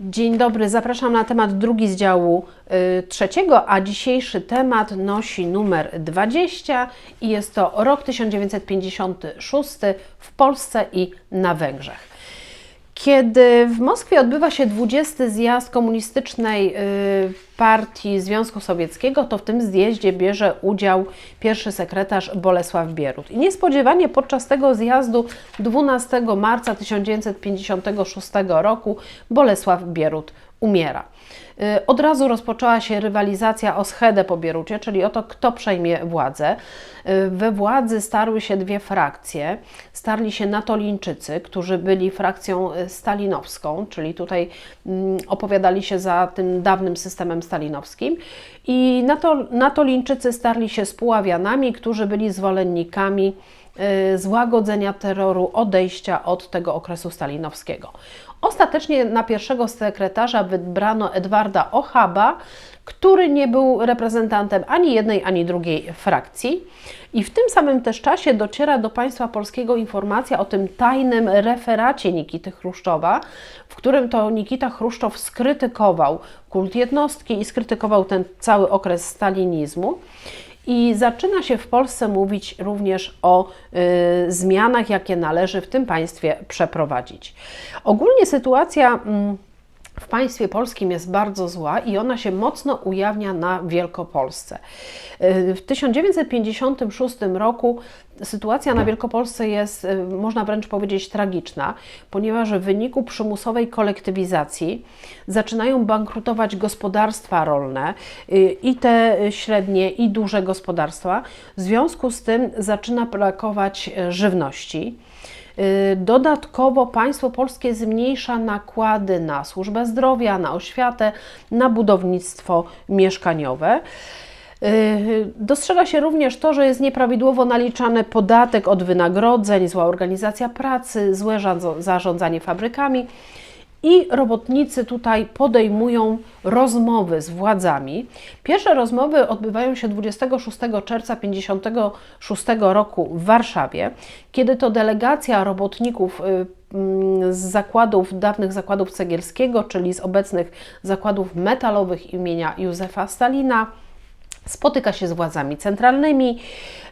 Dzień dobry, zapraszam na temat drugi z działu y, trzeciego, a dzisiejszy temat nosi numer 20 i jest to rok 1956 w Polsce i na Węgrzech. Kiedy w Moskwie odbywa się 20 zjazd komunistycznej y, partii Związku Sowieckiego, to w tym zjeździe bierze udział pierwszy sekretarz Bolesław Bierut. I niespodziewanie podczas tego zjazdu 12 marca 1956 roku Bolesław Bierut umiera. Y, Od razu rozpoczęła się rywalizacja o schedę po Bierucie, czyli o to, kto przejmie władzę. Y, We władzy starły się dwie frakcje. Starli się Natolińczycy, którzy byli frakcją y, stalinowską, czyli tutaj mm, opowiadali się za tym dawnym systemem stalinowskim. I Nato, Natolińczycy starli się z Puławianami, którzy byli zwolennikami złagodzenia terroru, odejścia od tego okresu stalinowskiego. Ostatecznie na pierwszego sekretarza wybrano Edwarda Ochaba, który nie był reprezentantem ani jednej, ani drugiej frakcji. I w tym samym też czasie dociera do państwa polskiego informacja o tym tajnym referacie Nikity Chruszczowa, w którym to Nikita Chruszczow skrytykował kult jednostki i skrytykował ten cały okres stalinizmu. I zaczyna się w Polsce mówić również o y, zmianach, jakie należy w tym państwie przeprowadzić. Ogólnie sytuacja mm, w państwie polskim jest bardzo zła i ona się mocno ujawnia na Wielkopolsce. Y, W 1956 roku sytuacja na Wielkopolsce jest, y, można wręcz powiedzieć, tragiczna, ponieważ w wyniku przymusowej kolektywizacji zaczynają bankrutować gospodarstwa rolne y, i te średnie, i duże gospodarstwa. W związku z tym zaczyna brakować żywności. Y, Dodatkowo państwo polskie zmniejsza nakłady na służbę zdrowia, na oświatę, na budownictwo mieszkaniowe. Y, Dostrzega się również to, że jest nieprawidłowo naliczany podatek od wynagrodzeń, zła organizacja pracy, złe zarządzanie fabrykami. I robotnicy tutaj podejmują rozmowy z władzami. Pierwsze rozmowy odbywają się 26 czerwca 1956 roku w Warszawie, kiedy to delegacja robotników y, mm, z zakładów, dawnych zakładów Cegielskiego, czyli z obecnych zakładów metalowych imienia Józefa Stalina, spotyka się z władzami centralnymi.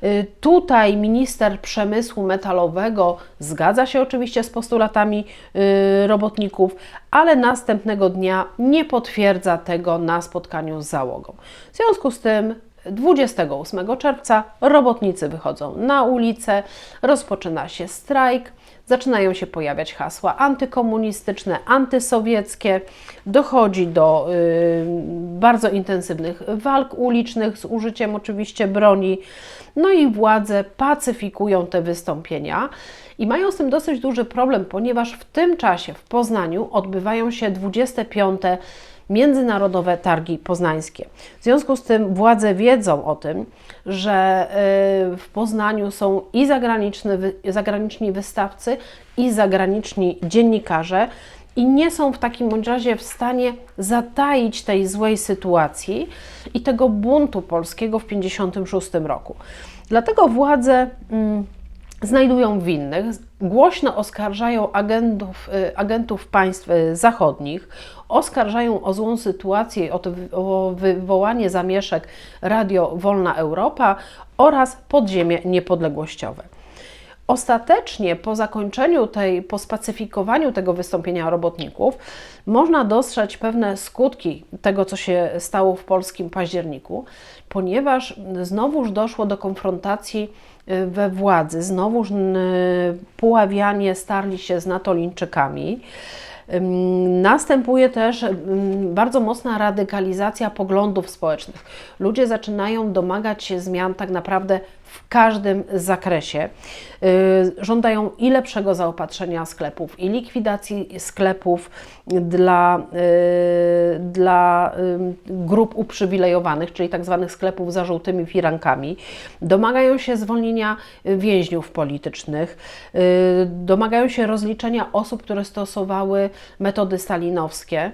Y, Tutaj minister przemysłu metalowego zgadza się oczywiście z postulatami y, robotników, ale następnego dnia nie potwierdza tego na spotkaniu z załogą. W związku z tym 28 czerwca robotnicy wychodzą na ulicę, rozpoczyna się strajk. Zaczynają się pojawiać hasła antykomunistyczne, antysowieckie. Dochodzi do y, bardzo intensywnych walk ulicznych z użyciem oczywiście broni. No i władze pacyfikują te wystąpienia i mają z tym dosyć duży problem, ponieważ w tym czasie w Poznaniu odbywają się 25 międzynarodowe targi poznańskie. W związku z tym władze wiedzą o tym, że y, w Poznaniu są i zagraniczni, wy- zagraniczni wystawcy, i zagraniczni dziennikarze, i nie są w takim razie w stanie zataić tej złej sytuacji i tego buntu polskiego w 1956 roku. Dlatego władze. Mm, znajdują winnych, głośno oskarżają agentów, y, agentów państw y, zachodnich, oskarżają o złą sytuację, o, to, o wywołanie zamieszek Radio Wolna Europa oraz podziemie niepodległościowe. Ostatecznie po zakończeniu tej, po spacyfikowaniu tego wystąpienia robotników, można dostrzec pewne skutki tego, co się stało w polskim październiku, ponieważ znowuż doszło do konfrontacji y, we władzy, znowuż Puławianie starli się z Natolińczykami. Następuje też bardzo mocna radykalizacja poglądów społecznych. Ludzie zaczynają domagać się zmian tak naprawdę w każdym zakresie. Y, Żądają i lepszego zaopatrzenia sklepów, i likwidacji sklepów dla, y, dla ym, grup uprzywilejowanych, czyli tak zwanych sklepów za żółtymi firankami. Domagają się zwolnienia y, więźniów politycznych, y, domagają się rozliczenia osób, które stosowały metody stalinowskie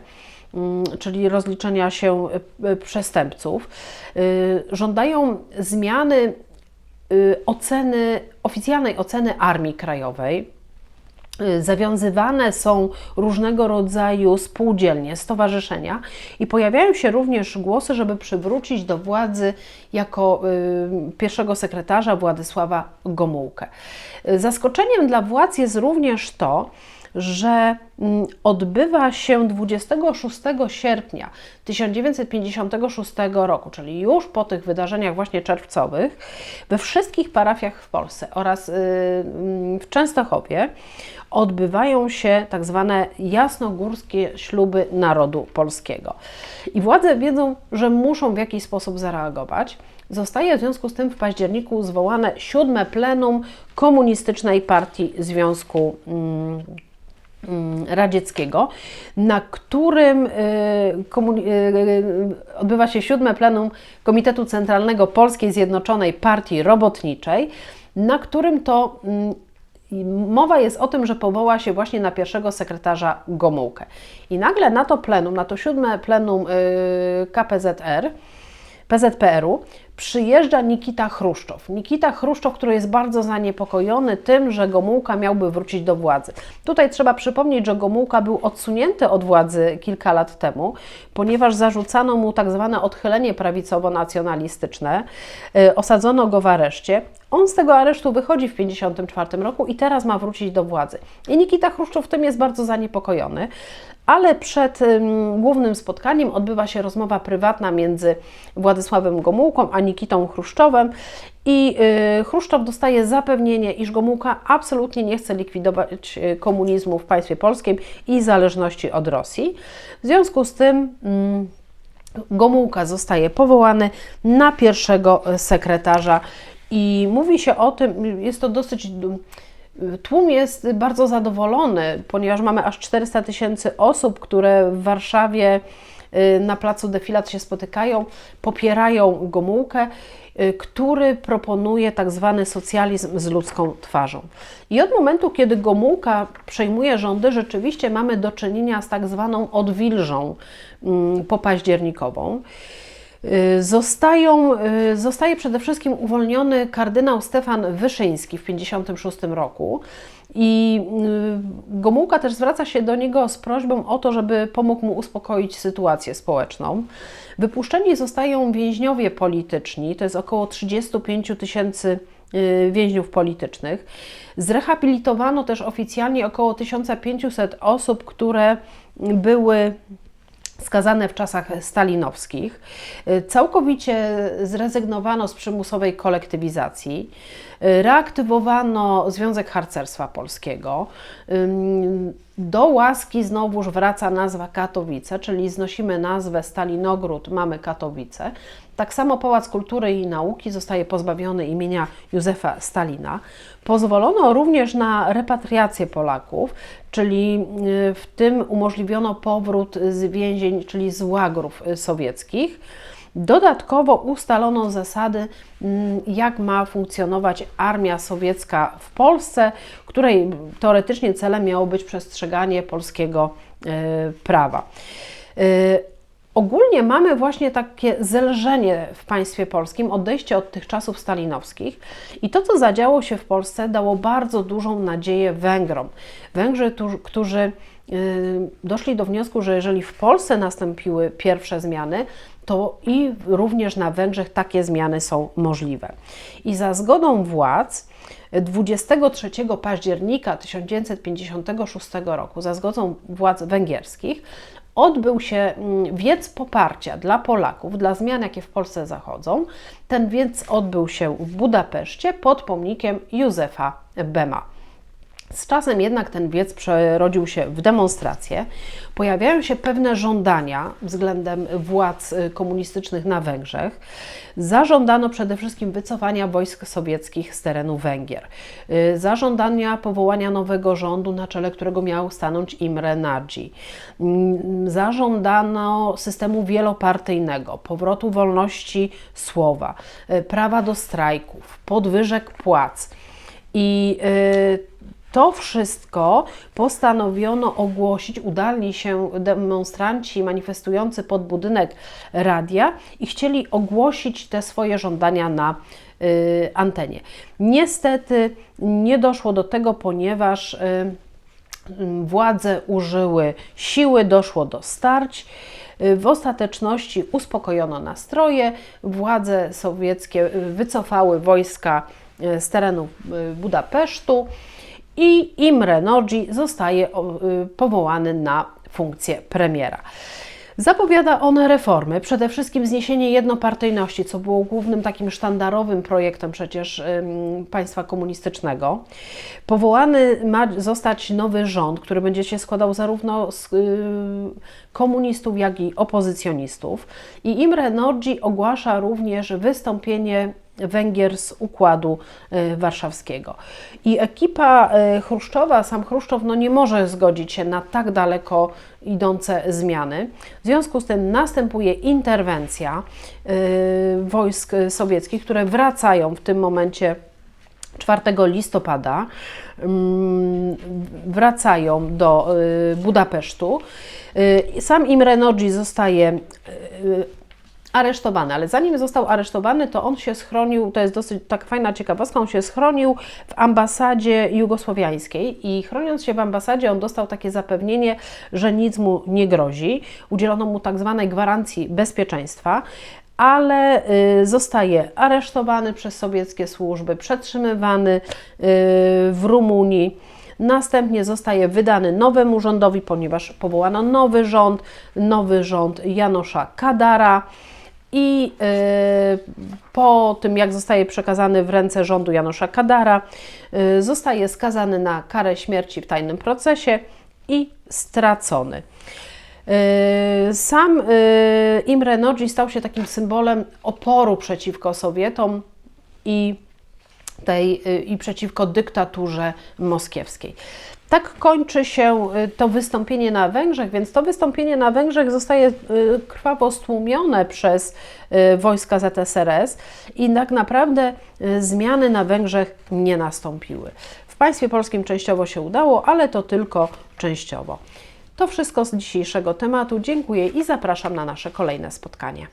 czyli rozliczenia się y, y, przestępców. Y, Żądają zmiany y, oceny, oficjalnej oceny Armii Krajowej. y, zawiązywane są różnego rodzaju spółdzielnie, stowarzyszenia i pojawiają się również głosy, żeby przywrócić do władzy jako y, pierwszego sekretarza Władysława Gomułkę. Y, Zaskoczeniem dla władz jest również to, że mm, odbywa się 26 sierpnia 1956 roku, czyli już po tych wydarzeniach właśnie czerwcowych, we wszystkich parafiach w Polsce oraz y, mm, w Częstochowie odbywają się tak zwane jasnogórskie śluby narodu polskiego. I władze wiedzą, że muszą w jakiś sposób zareagować. Zostaje w związku z tym w październiku zwołane siódme plenum Komunistycznej Partii Związku mm, Radzieckiego, na którym y, komuni- y, odbywa się siódme plenum Komitetu Centralnego Polskiej Zjednoczonej Partii Robotniczej, na którym to mm, mowa jest o tym, że powoła się właśnie na pierwszego sekretarza Gomułkę. I nagle na to plenum, na to siódme plenum y, KPZR, PZPR-u przyjeżdża Nikita Chruszczow. Nikita Chruszczow, który jest bardzo zaniepokojony tym, że Gomułka miałby wrócić do władzy. Tutaj trzeba przypomnieć, że Gomułka był odsunięty od władzy kilka lat temu, ponieważ zarzucano mu tak zwane odchylenie prawicowo-nacjonalistyczne, y, osadzono go w areszcie. On z tego aresztu wychodzi w 1954 roku i teraz ma wrócić do władzy. I Nikita Chruszczow tym jest bardzo zaniepokojony, ale przed ym, głównym spotkaniem odbywa się rozmowa prywatna między Władysławem Gomułką a Nikitą Chruszczowem i y, Chruszczow dostaje zapewnienie, iż Gomułka absolutnie nie chce likwidować y, komunizmu w państwie polskim i zależności od Rosji. W związku z tym ym, Gomułka zostaje powołany na pierwszego sekretarza i mówi się o tym, jest to dosyć. Tłum jest bardzo zadowolony, ponieważ mamy aż 400 tysięcy osób, które w Warszawie y, na placu Defilat się spotykają, popierają Gomułkę, y, który proponuje tak zwany socjalizm z ludzką twarzą. I od momentu, kiedy Gomułka przejmuje rządy, rzeczywiście mamy do czynienia z tak zwaną odwilżą mm, popaździernikową. Y, Zostają, y, zostaje przede wszystkim uwolniony kardynał Stefan Wyszyński w 1956 roku i y, Gomułka też zwraca się do niego z prośbą o to, żeby pomógł mu uspokoić sytuację społeczną. Wypuszczeni zostają więźniowie polityczni, to jest około 35 tysięcy więźniów politycznych. Zrehabilitowano też oficjalnie około 1500 osób, które były skazane w czasach stalinowskich. Całkowicie zrezygnowano z przymusowej kolektywizacji. Reaktywowano Związek Harcerstwa Polskiego. Do łaski znowuż wraca nazwa Katowice, czyli znosimy nazwę Stalinogród, mamy Katowice. Tak samo Pałac Kultury i Nauki zostaje pozbawiony imienia Józefa Stalina. Pozwolono również na repatriację Polaków, czyli w tym umożliwiono powrót z więzień, czyli z łagrów sowieckich. Dodatkowo ustalono zasady, jak ma funkcjonować armia sowiecka w Polsce, której teoretycznie celem miało być przestrzeganie polskiego prawa. Ogólnie mamy właśnie takie zelżenie w państwie polskim, odejście od tych czasów stalinowskich i to, co zadziało się w Polsce, dało bardzo dużą nadzieję Węgrom. Węgrzy, którzy doszli do wniosku, że jeżeli w Polsce nastąpiły pierwsze zmiany, to i również na Węgrzech takie zmiany są możliwe. I za zgodą władz 23 października 1956 roku, za zgodą władz węgierskich, odbył się wiec poparcia dla Polaków, dla zmian, jakie w Polsce zachodzą. Ten wiec odbył się w Budapeszcie pod pomnikiem Józefa Bema. Z czasem jednak ten wiec przerodził się w demonstracje. Pojawiają się pewne żądania względem władz komunistycznych na Węgrzech. Zażądano przede wszystkim wycofania wojsk sowieckich z terenu Węgier. Zażądania powołania nowego rządu, na czele którego miał stanąć Imre Nagy. Zażądano systemu wielopartyjnego, powrotu wolności słowa, prawa do strajków, podwyżek płac. I to wszystko postanowiono ogłosić. Udali się demonstranci manifestujący pod budynek radia i chcieli ogłosić te swoje żądania na y, antenie. Niestety nie doszło do tego, ponieważ y, władze użyły siły, doszło do starć. W ostateczności uspokojono nastroje, władze sowieckie wycofały wojska y, z terenu Budapesztu i Imre Nagy zostaje y, powołany na funkcję premiera. Zapowiada on reformy, przede wszystkim zniesienie jednopartyjności, co było głównym takim sztandarowym projektem przecież państwa komunistycznego. Powołany ma zostać nowy rząd, który będzie się składał zarówno z y, komunistów, jak i opozycjonistów. I Imre Nagy ogłasza również wystąpienie Węgier z Układu y, Warszawskiego. I ekipa y, Chruszczowa, sam Chruszczow, no nie może zgodzić się na tak daleko idące zmiany. W związku z tym następuje interwencja y, wojsk sowieckich, które wracają w tym momencie 4 listopada mm, wracają do Budapesztu. Sam Imre Nagy zostaje aresztowany, ale zanim został aresztowany, to on się schronił, to jest dosyć tak fajna ciekawostka, on się schronił w ambasadzie jugosłowiańskiej i chroniąc się w ambasadzie, on dostał takie zapewnienie, że nic mu nie grozi. Udzielono mu tak zwanej gwarancji bezpieczeństwa, ale y, zostaje aresztowany przez sowieckie służby, przetrzymywany y, w Rumunii. Następnie zostaje wydany nowemu rządowi, ponieważ powołano nowy rząd, nowy rząd Janosza Kadara. I y, po tym, jak zostaje przekazany w ręce rządu Janosza Kadara, y, zostaje skazany na karę śmierci w tajnym procesie i stracony. Y, Sam Imre Nagy stał się takim symbolem oporu przeciwko Sowietom i, tej, y, i przeciwko dyktaturze moskiewskiej. Tak kończy się y, to wystąpienie na Węgrzech, więc to wystąpienie na Węgrzech zostaje y, krwawo stłumione przez wojska ZSRS i tak naprawdę zmiany na Węgrzech nie nastąpiły. W państwie polskim częściowo się udało, ale to tylko częściowo. To wszystko z dzisiejszego tematu. Dziękuję i zapraszam na nasze kolejne spotkanie.